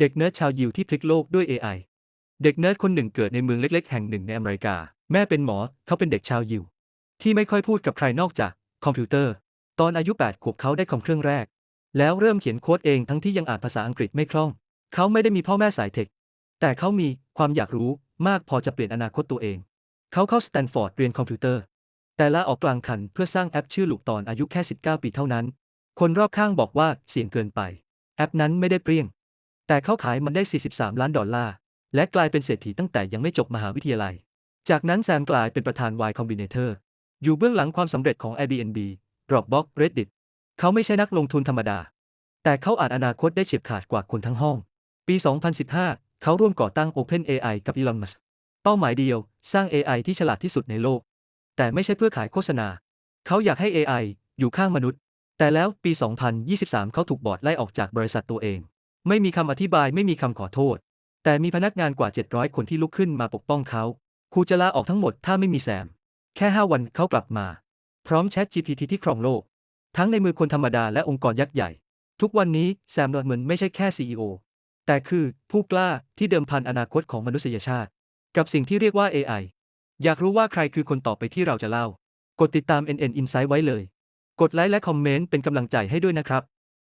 เด็กเนิร์ดชาวยิวที่พลิกโลกด้วย AI เด็กเนิร์ดคนหนึ่งเกิดในเมืองเล็กๆ แห่งหนึ่งในอเมริกา แม่เป็นหมอ เขาเป็นเด็กชาวยิว ที่ไม่ค่อยพูดกับใครนอกจากคอมพิวเตอร์ ตอนอายุ8ขวบเขาได้คอมเครื่องแรก แล้วเริ่มเขียนโค้ดเองทั้งที่ยังอ่านภาษาอังกฤษไม่คล่อง เขาไม่ได้มีพ่อแม่สายเทค แต่เขามีความอยากรู้มากพอจะเปลี่ยนอนาคตตัวเอง เขาเข้าสแตนฟอร์ดเรียนคอมพิวเตอร์ แต่ลาออกกลางคันเพื่อสร้างแอปชื่อลูกตอนอายุแค่ 19 ปีเท่านั้น คนรอบข้างบอกว่าเสี่ยงเกินไป แอปนั้นไม่ได้เปรี้ยง แต่เขาขายมันได้ 43 ล้านดอลลาร์ และกลายเป็นเศรษฐีตั้งแต่ยังไม่จบมหาวิทยาลัย จากนั้นแซมกลายเป็นประธาน Y Combinator อยู่เบื้องหลังความสำเร็จของ Airbnb Dropbox Reddit เขาไม่ใช่นักลงทุนธรรมดา แต่เขาอาจอนาคตได้เฉียบขาดกว่าคนทั้งห้อง ปี 2015 เขาร่วมก่อตั้ง OpenAI กับ Elon Musk เป้าหมายเดียว สร้าง AI ที่ฉลาดที่สุดในโลก แต่ไม่ใช่เพื่อขายโฆษณา เขาอยากให้ AI อยู่ข้างมนุษย์ แต่แล้วปี 2023 เขาถูกบอร์ดไล่ออกจากบริษัทตัวเอง ไม่มีคำอธิบายไม่มีคำขอโทษ แต่มีพนักงานกว่า 700 คนที่ลุกขึ้นมาปกป้องเขาครูจะลาออกทั้งหมดถ้าไม่มีแซม แค่ 5 วันเขากลับมา พร้อมแชท GPT ที่ครองโลก ทั้งในมือคนธรรมดาและองค์กรยักษ์ใหญ่ ทุกวันนี้แซมเหมือนไม่ใช่แค่ CEO แต่คือผู้กล้าที่เดิมพันอนาคตของมนุษยชาติ กับสิ่งที่เรียกว่า AI อยากรู้ว่าใครคือคนต่อไปที่เราจะเล่า กดติดตาม NN Insight ไว้เลย กดไลค์และคอมเมนต์เป็นกำลังใจให้ด้วยนะครับ